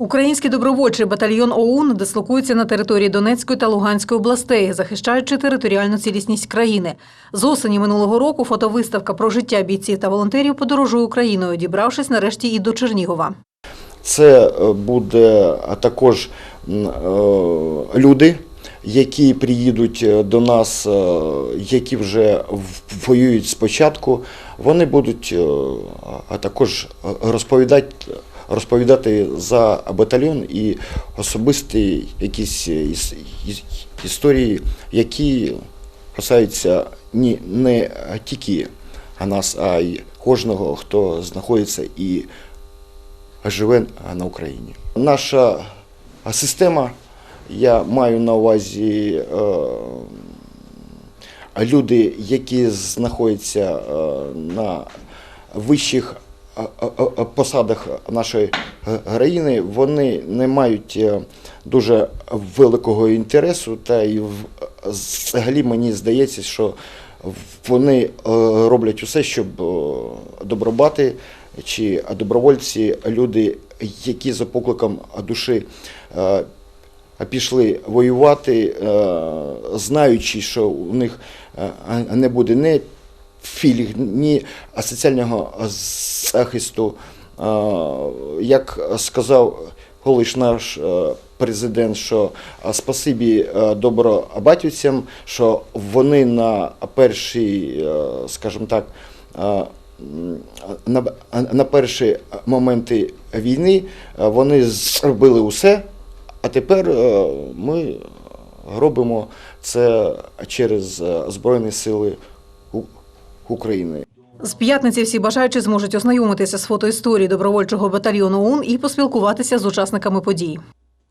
Український добровольчий батальйон ОУН дислокується на території Донецької та Луганської областей, захищаючи територіальну цілісність країни. З осені минулого року фотовиставка про життя бійців та волонтерів подорожує Україною, дібравшись нарешті і до Чернігова. Це е, буде також е, люди, які приїдуть е, до нас, які вже воюють спочатку. Вони будуть також розповідати, розповідати за батальйон і особисті якісь іс- іс- історії, які касаються не тільки нас, а й кожного, хто знаходиться і живе на Україні. Наша система, я маю на увазі е, люди, які знаходяться е, на вищих е, е, е, посадах нашої е, країни, вони не мають е, дуже великого інтересу, та і взагалі мені здається, що вони е, роблять усе, щоб е, добробати чи добровольці, люди, які за покликом душі е, пішли воювати, е, знаючи, що у них е, не буде ні філій, ні соціального захисту. Як сказав колись наш е, президент, що спасибі е, добробатівцям, що вони на перші, е, скажімо так, на, на перші моменти війни вони зробили усе, а тепер ми робимо це через Збройні Сили України. З п'ятниці всі бажаючі зможуть ознайомитися з фотоісторією добровольчого батальйону ОУН і поспілкуватися з учасниками подій.